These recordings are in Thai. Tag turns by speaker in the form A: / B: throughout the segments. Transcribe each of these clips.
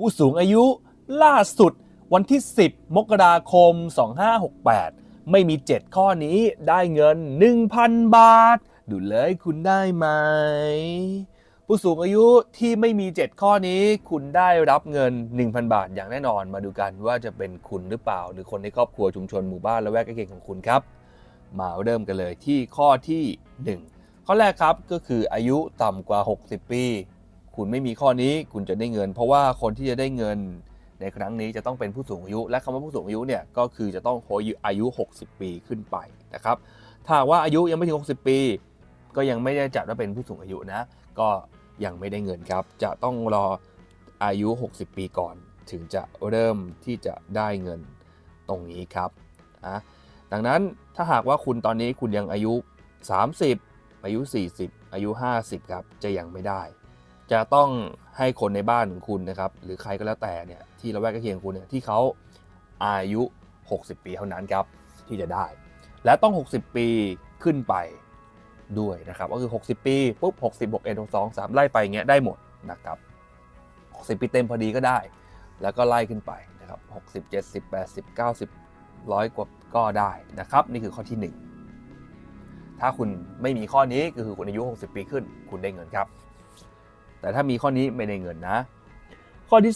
A: ผู้สูงอายุล่าสุดวันที่ 10 มกราคม 2568 ไม่มี 7 ข้อนี้ได้เงิน 1,000 บาท ดูเลยคุณได้ไหม ผู้สูงอายุที่ไม่มี 7 ข้อนี้ คุณได้รับเงิน 1,000 บาทอย่างแน่นอนมาดูกันว่าจะเป็นคุณหรือเปล่า หรือคนในครอบครัวชุมชนหมู่บ้านและแวกใกล้เคียงของคุณครับ มาเริ่มกันเลยที่ข้อที่ 1 ข้อแรกครับก็คืออายุต่ำกว่า 60 ปี คุณไม่มีข้อนี้คุณจะได้เงิน เพราะว่าคนที่จะได้เงินในครั้งนี้จะต้องเป็นผู้สูงอายุ และคำว่าผู้สูงอายุเนี่ยก็คือจะต้องอายุ 60 ปีขึ้นไปนะครับ ถ้าว่าอายุยังไม่ถึง 60 ปี ก็ยังไม่ได้จัดว่าเป็นผู้สูงอายุนะ ก็ยังไม่ได้เงินครับ จะต้องรออายุ 60 ปีก่อน ถึงจะเริ่มที่จะได้เงินตรงนี้ครับอะดังนั้นถ้าหากว่าคุณตอนนี้คุณยังอายุ 30 อายุ 40 อายุ 50 ครับ จะยังไม่ได้ จะต้องให้คนในบ้านของคุณนะครับ หรือใครก็แล้วแต่เนี่ยที่เราแวกใกล้เคียงคุณเนี่ยที่เขาอายุ 60 ปีเท่านั้นครับที่จะได้ และต้อง 60 ปีขึ้นไปด้วยนะครับก็คือ 60 ปีปุ๊บ60 61 62 3 ไล่ไปอย่างเงี้ยได้หมดนะครับ 60 ปีเต็มพอดีก็ได้ แล้วก็ไล่ขึ้นไปนะครับ60 70 80 90 100 กว่าก็ได้นะครับ นี่คือข้อที่ 1 ถ้าคุณไม่มีข้อนี้ก็คือคุณอายุ 60 ปีขึ้น คุณได้เงินครับ แต่ถ้ามีข้อนี้ไม่ได้เงินนะ ข้อที่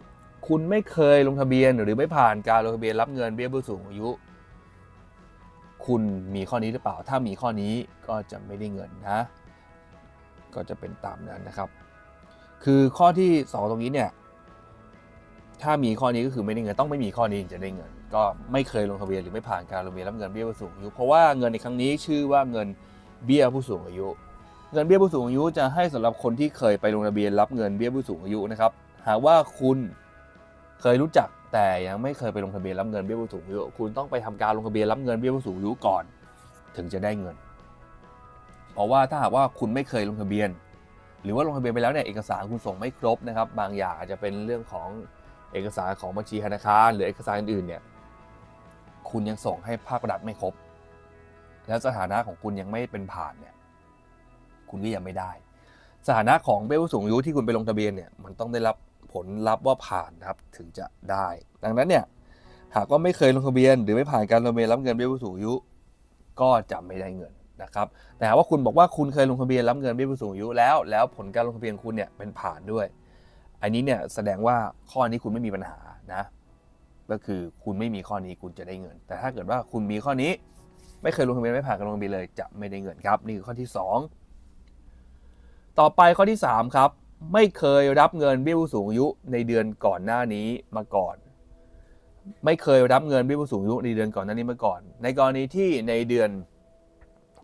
A: 2 คุณไม่เคยลงทะเบียนหรือไม่ผ่านการลงทะเบียนรับเงินเบี้ยผู้สูงอายุ คุณมีข้อนี้หรือเปล่า ถ้ามีข้อนี้ก็จะไม่ได้เงินนะ ก็จะเป็นตามนั้นนะครับ คือข้อที่ 2 ตรงนี้เนี่ยถ้ามีข้อนี้ก็คือไม่ได้เงินต้องไม่มีข้อนี้จะได้เงิน ก็ไม่เคยลงทะเบียนหรือไม่ผ่านการลงทะเบียนรับเงินเบี้ยผู้สูงอายุเพราะว่าเงินในครั้งนี้ชื่อว่าเงินเบี้ยผู้สูงอายุ เงินเบี้ยผู้สูงอายุจะให้สำหรับคนที่เคยไปลงทะเบียนรับเงินเบี้ยผู้สูงอายุนะครับ หากว่าคุณเคยรู้จักแต่ยังไม่เคยไปลงทะเบียนรับเงินเบี้ยผู้สูงอายุคุณต้องไปทำการลงทะเบียนรับเงินเบี้ยผู้สูงอายุก่อน ถึงจะได้เงิน เพราะว่าถ้าหากว่าคุณไม่เคยลงทะเบียน หรือว่าลงทะเบียนไปแล้วเนี่ยเอกสารคุณส่งไม่ครบนะครับ บางอย่างอาจจะเป็นเรื่องของเอกสารของบัญชีธนาคารหรือเอกสารอื่นๆเนี่ยคุณยังส่งให้ภาครัฐไม่ครบ แล้วสถานะของคุณยังไม่เป็นผ่านเนี่ย คุณก็ยังไม่ได้ สถานะของเบี้ยผู้สูงอายุที่คุณไปลงทะเบียนเนี่ยมันต้องได้รับผลลัพธ์ว่าผ่านนะครับถึงจะได้ ดังนั้นเนี่ยหากว่าไม่เคยลงทะเบียน หรือไม่ผ่านการลงทะเบียนรับเงินเบี้ยผู้สูงอายุก็จะไม่ได้เงินนะครับแต่หากว่าคุณบอกว่าคุณเคยลงทะเบียนรับเงินเบี้ยผู้สูงอายุแล้วแล้วผลการลงทะเบียนคุณเนี่ยเป็นผ่านด้วย อันนี้เนี่ยแสดงว่าข้อนี้คุณไม่มีปัญหานะก็คือคุณไม่มีข้อนี้คุณจะได้เงิน แต่ถ้าเกิดว่าคุณมีข้อนี้ ไม่เคยลงทะเบียนไม่ผ่านการลงทะเบียนเลยจะไม่ได้เงินครับ นี่คือข้อที่ 2 ต่อไปข้อที่ 3 ครับ ไม่เคยรับเงินเบี้ยผู้สูงอายุในเดือนก่อนหน้านี้มาก่อน ไม่เคยรับเงินเบี้ยผู้สูงอายุในเดือนก่อนหน้านี้มาก่อน ในกรณีที่ในเดือน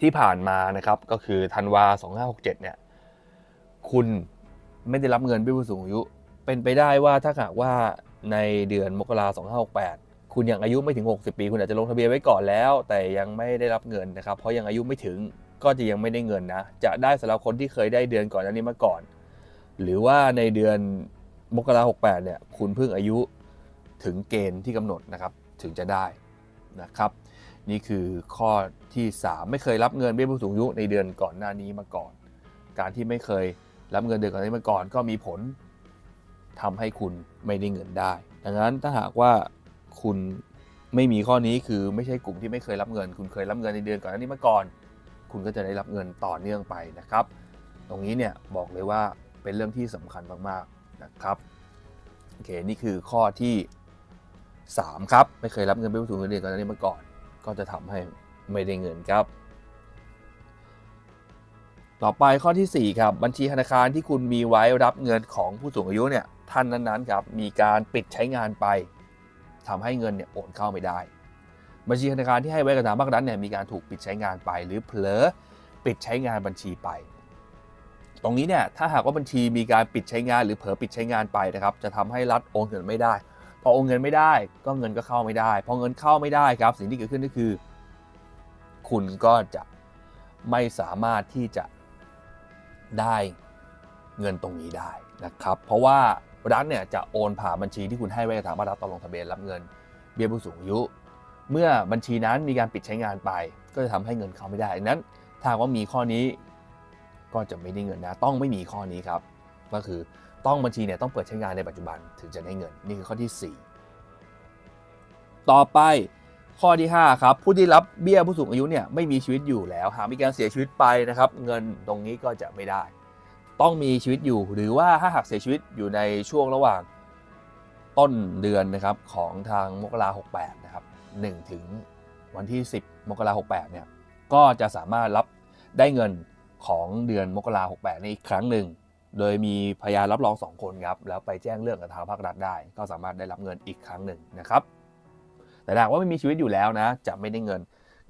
A: ที่ผ่านมานะครับ ก็คือธันวา2567เนี่ย คุณไม่ได้รับเงินเบี้ยผู้สูงอายุ เป็นไปได้ว่าถ้าหากว่าในเดือนมกรา2568 คุณยังอายุไม่ถึง 60 ปี คุณอาจจะลงทะเบียนไว้ก่อนแล้ว แต่ยังไม่ได้รับเงินนะครับ เพราะยังอายุไม่ถึง ก็จะยังไม่ได้เงินนะ จะได้สำหรับคนที่เคยได้เดือนก่อนหน้านี้มาก่อน หรือว่าในเดือนมกราคม68เนี่ย คุณเพิ่งอายุถึงเกณฑ์ที่กำหนดนะครับ ถึงจะได้นะครับ นี่คือข้อที่ 3 ไม่เคยรับเงินเบี้ยผู้สูงอายุในเดือนก่อนหน้านี้มาก่อน การที่ไม่เคยรับเงินเดือนก่อนหน้านี้มาก่อน ก็มีผลทำให้คุณไม่ได้เงินได้ ดังนั้นถ้าหากว่าคุณไม่มีข้อนี้คือไม่ใช่กลุ่มที่ไม่เคยรับเงิน คุณเคยรับเงินในเดือนก่อนหน้านี้มาก่อน คุณก็จะได้รับเงินต่อเนื่องไปนะครับ ตรงนี้เนี่ยบอกเลยว่าเป็นเรื่องที่สำคัญมากๆนะครับโอเคนี่คือข้อที่ 3 ครับ ไม่เคยรับเงินเป็นผู้สูงอายุในเดือนก่อนนี้มาก่อน ก็จะทำให้ไม่ได้เงินครับต่อไปข้อที่ 4 ครับบัญชีธนาคารที่คุณมีไว้รับเงินของผู้สูงอายุเนี่ยท่านนั้นๆครับมีการปิดใช้งานไปทำให้เงินเนี่ยโอนเข้าไม่ได้ บัญชีธนาคารที่ให้ไว้กับทางภาครัฐเนี่ยมีการถูกปิดใช้งานไป หรือเผลอปิดใช้งานบัญชีไป ตรงนี้เนี่ยถ้าหากว่าบัญชีมีการปิดใช้งาน หรือเผลอปิดใช้งานไปนะครับจะทำให้รัฐโอนเงินไม่ได้พอโอนเงินไม่ได้ก็เงินก็เข้าไม่ได้พอเงินเข้าไม่ได้ครับ สิ่งที่เกิดขึ้นก็คือ คุณก็จะไม่สามารถที่จะได้เงินตรงนี้ได้นะครับ เพราะว่ารัฐเนี่ยจะโอนผ่านบัญชีที่คุณให้ไว้กับทางภาครัฐตอนลงทะเบียนรับเงินเบี้ยผู้สูงอายุ เมื่อบัญชีนั้นมีการปิดใช้งานไป ก็จะทำให้เงินเขาไม่ได้ดังนั้นถ้าว่ามีข้อนี้ก็จะไม่ได้เงินนะ ต้องไม่มีข้อนี้ครับ ก็คือต้องบัญชีเนี่ยต้องเปิดใช้งานในปัจจุบันถึงจะได้เงิน นี่คือข้อที่ 4 ต่อไปข้อที่ 5 ครับ ผู้ที่รับเบี้ยผู้สูงอายุเนี่ยไม่มีชีวิตอยู่แล้ว หากมีการเสียชีวิตไปนะครับ เงินตรงนี้ก็จะไม่ได้ ต้องมีชีวิตอยู่หรือว่าถ้าหากเสียชีวิตอยู่ในช่วงระหว่างต้นเดือนนะครับของทางมกราหกแปดนะครับ 1 ถึงวันที่ 10 มกราหกแปดเนี่ยก็จะสามารถรับได้เงินของเดือนมกราหกแปดนี้อีกครั้งหนึ่ง โดยมีพยานรับรองสองคนครับแล้วไปแจ้งเรื่องกับทางภาครัฐได้ ก็สามารถได้รับเงินอีกครั้งหนึ่งนะครับแต่หากว่าไม่มีชีวิตอยู่แล้วนะ จะไม่ได้เงิน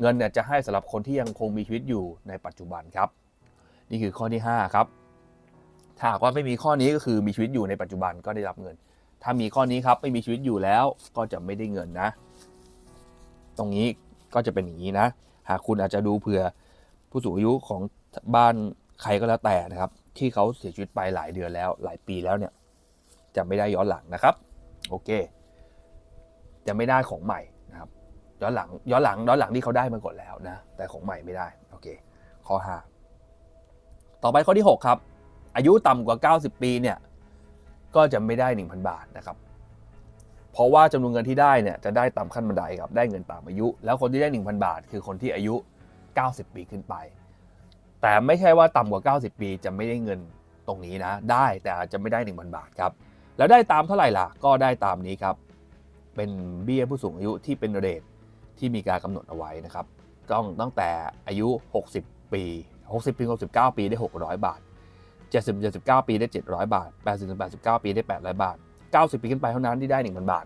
A: เงินเนี่ยจะให้สำหรับคนที่ยังคงมีชีวิตอยู่ในปัจจุบันครับ นี่คือข้อที่ 5 ครับ ถ้าหากว่าไม่มีข้อนี้ก็คือมีชีวิตอยู่ในปัจจุบันก็ได้รับเงิน ถ้ามีข้อนี้ครับไม่มีชีวิตอยู่แล้วก็จะไม่ได้เงินนะ ตรงนี้ก็จะเป็นอย่างนี้นะ หากคุณอาจจะดูเผื่อผู้สูงอายุของบ้านใครก็แล้วแต่นะครับ ที่เขาเสียชีวิตไปหลายเดือนแล้ว หลายปีแล้วเนี่ยจะไม่ได้ย้อนหลังนะครับ โอเค จะไม่ได้ของใหม่นะครับ ย้อนหลังย้อนหลังย้อนหลังที่เขาได้มาก่อนแล้วนะ แต่ของใหม่ไม่ได้โอเคข้อ5ต่อไปข้อที่ 6 ครับ อายุต่ำกว่า 90 ปีเนี่ยก็จะไม่ได้ 1,000 บาทนะครับ เพราะว่าจำนวนเงินที่ได้เนี่ยจะได้ตามขั้นบันไดครับได้เงินตามอายุ แล้วคนที่ได้ 1,000 บาท คือคนที่อายุ 90 ปีขึ้นไป แต่ไม่ใช่ว่าต่ำกว่า 90 ปีจะไม่ได้เงินตรงนี้นะ ได้แต่อาจจะไม่ได้ 1,000 บาทครับแล้วได้ตามเท่าไหร่ล่ะก็ได้ตามนี้ครับเป็นเบี้ยผู้สูงอายุที่เป็นเรทที่มีการกำหนดเอาไว้นะครับต้องตั้งแต่อายุ 60 ปี 60ถึง69 ปีได้ 600 บาท70 79 ปีได้ 700 บาท 80 89 ปีได้ 800 บาท 90 ปีขึ้นไปเท่านั้นที่ได้ 1,000 บาท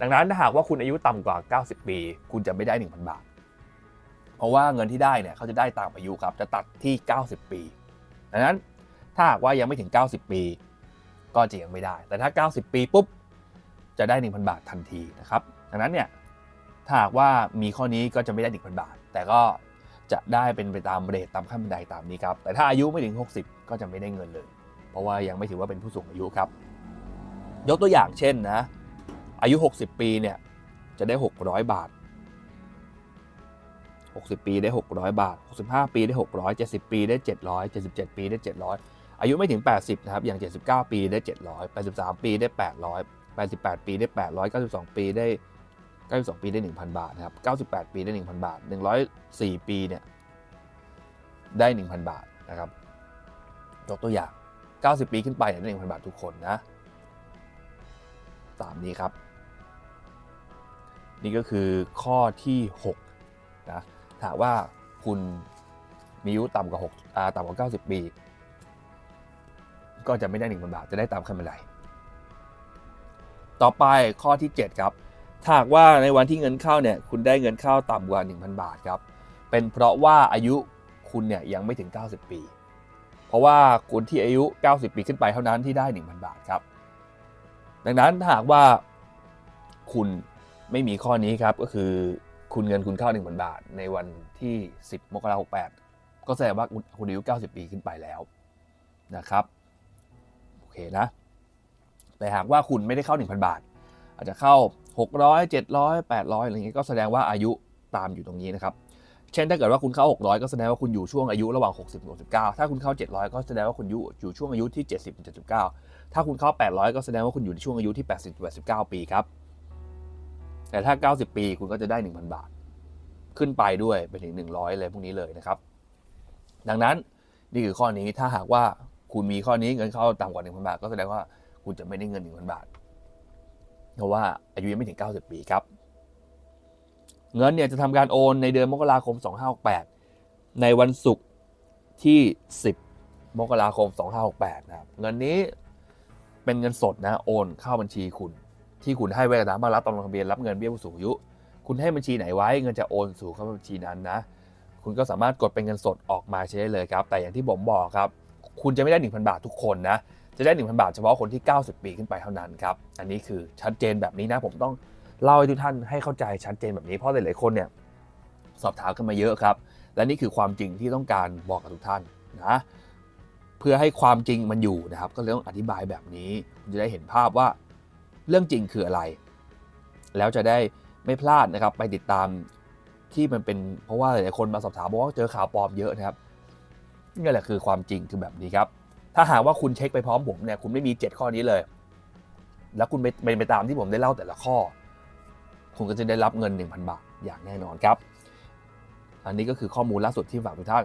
A: ดังนั้นถ้าหากว่าคุณอายุต่ำกว่า 90 ปี คุณจะไม่ได้ 1,000 บาท เพราะว่าเงินที่ได้เนี่ยเขาจะได้ตามอายุครับ จะตัดที่ 90 ปี ดังนั้นถ้าหากว่ายังไม่ถึง 90 ปี ก็จะยังไม่ได้ แต่ถ้า 90 ปีปุ๊บจะได้ 1,000 บาททันทีนะครับ ดังนั้นเนี่ยถ้าหากว่ามีข้อนี้ก็จะไม่ได้ 1,000 บาท แต่ก็จะได้เป็นไปตามเรทตามขั้นบันไดตามนี้ครับ แต่ถ้าอายุไม่ถึง 60 ก็จะไม่ได้เงินเลย เพราะว่ายังไม่ถือว่าเป็นผู้สูงอายุครับ ยกตัวอย่างเช่นนะอายุ 60 ปีเนี่ยจะได้ 600 บาท 60 ปีได้ 600 บาท 65 ปีได้ 600 70 ปีได้ 700 77 ปีได้ 700 อายุไม่ถึง 80 นะครับ อย่าง 79 ปีได้ 700 83 ปีได้ 800 88 ปีได้ 800 92 ปีได้ 92 ปีได้ 1,000 บาทนะครับ 98 ปีได้ 1,000 บาท 104 ปีเนี่ยได้ 1,000 บาทนะครับ ยกตัวอย่าง 90 ปีขึ้นไปเนี่ยได้ 1,000 บาททุกคนนะ ตามนี้ครับ นี่ก็คือข้อที่6นะถามว่าคุณมีอายุต่ำกว่า6อ่าต่ำกว่า 90 ปี ก็จะไม่ได้1,000บาทจะได้ตามขั้นบันไดต่อไปข้อที่ 7 ครับถ้าหากว่าในวันที่เงินเข้าเนี่ยคุณได้เงินเข้าต่ำกว่า 1,000 บาทครับ เป็นเพราะว่าอายุคุณเนี่ยยังไม่ถึง 90 ปี เพราะว่าคนที่อายุ 90 ปีขึ้นไปเท่านั้นที่ได้ 1,000 บาทครับ ดังนั้นหากว่าคุณไม่มีข้อนี้ครับก็คือคุณเงินคุณเข้า1,000 บาท ในวันที่ 10 มกราคม68 ก็แสดงว่าคุณคุณอายุ 90 ปีขึ้นไปแล้วนะครับโอเคนะ แต่หากว่าคุณไม่ได้เข้า 1,000 บาท อาจจะเข้า 600 700 800 อะไรเงี้ยก็แสดงว่าอายุตามอยู่ตรงนี้นะครับ เช่นถ้าเกิดว่าคุณเข้า 600 ก็แสดงว่าคุณอยู่ช่วงอายุระหว่าง 60ถึง69 ถ้าคุณเข้า 700 ก็แสดงว่าคุณอยู่อยู่ช่วงอายุที่ 70ถึง79 ถ้าคุณเข้า 800 ก็แสดงว่าคุณอยู่ในช่วงอายุที่ 80ถึง89 ปีครับ แต่ถ้า 90 ปีคุณก็จะได้ 1,000 บาท ขึ้นไปด้วยไปถึง 100เลยพวกนี้เลยนะครับ ดังนั้นนี่คือข้อนี้ถ้าหากว่าคุณมีข้อนี้เงินเข้าต่ำกว่า 1,000 บาท ก็แสดงว่าคุณจะไม่ได้เงิน 1,000 บาท เพราะว่าอายุยังไม่ถึง 90 ปีครับ เงินเนี่ยจะทำการโอนในเดือนมกราคม 2568 ในวันศุกร์ที่ 10 มกราคม 2568 นะครับ เงินนี้เป็นเงินสดนะ โอนเข้าบัญชีคุณ ที่คุณให้ไว้กับทางภาครัฐตอนลงทะเบียนรับเงินเบี้ยผู้สูงอายุ คุณให้บัญชีไหนไว้ เงินจะโอนสู่เข้าบัญชีนั้นนะ คุณก็สามารถกดเป็นเงินสดออกมาใช้ได้เลยครับ แต่อย่างที่ผมบอกครับ คุณจะไม่ได้ 1,000 บาททุกคนนะ จะได้ 1,000 บาทเฉพาะคนที่ 90 ปีขึ้นไปเท่านั้นครับ อันนี้คือชัดเจนแบบนี้นะ ผมต้อง เล่าให้ทุกท่านให้เข้าใจชัดเจนแบบนี้เพราะหลายๆคนเนี่ยสอบถามกันมาเยอะครับ และนี่คือความจริงที่ต้องการบอกกับทุกท่านนะเพื่อให้ความจริงมันอยู่นะครับ ก็เลยต้องอธิบายแบบนี้คุณจะได้เห็นภาพว่าเรื่องจริงคืออะไร แล้วจะได้ไม่พลาดนะครับ ไปติดตามที่มันเป็นเพราะว่าหลายๆคนมาสอบถามบอกว่าเจอข่าวปลอมเยอะนะครับนี่แหละคือความจริงคือแบบนี้ครับ ถ้าหากว่าคุณเช็คไปพร้อมผมเนี่ยคุณไม่มี 7 ข้อนี้เลย แล้วคุณไปไปตามที่ผมได้เล่าแต่ละข้อ คุณก็จะได้รับเงิน 1,000 บาทอย่างแน่นอนครับ อันนี้ก็คือข้อมูลล่าสุดที่ฝากทุกท่าน